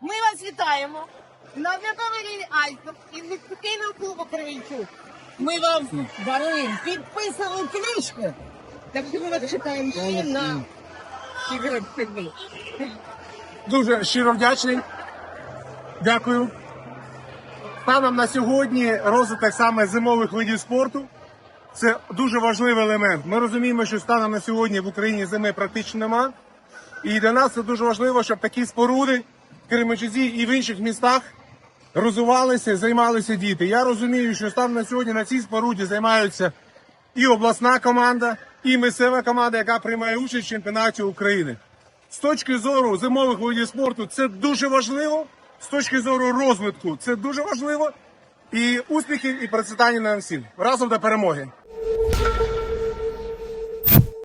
Ми вас вітаємо на Миколаїві Альтов і від спокійного клубу Кривенчук. Ми вам даруємо підписану книжку. Так що ми вас чекаємо ще на ігри. Дуже щиро вдячний. Дякую. Станом на сьогодні розвиток саме зимових видів спорту це дуже важливий елемент. Ми розуміємо, що станом на сьогодні в Україні зими практично нема. І для нас це дуже важливо, щоб такі споруди Кременчузі і в інших містах розвивалися, займалися діти. Я розумію, що станом на сьогодні на цій споруді займаються і обласна команда, і місцева команда, яка приймає участь в чемпіонаті України. З точки зору зимових видів спорту це дуже важливо. З точки зору розвитку це дуже важливо. І успіхів і процвітання нам всім разом до перемоги.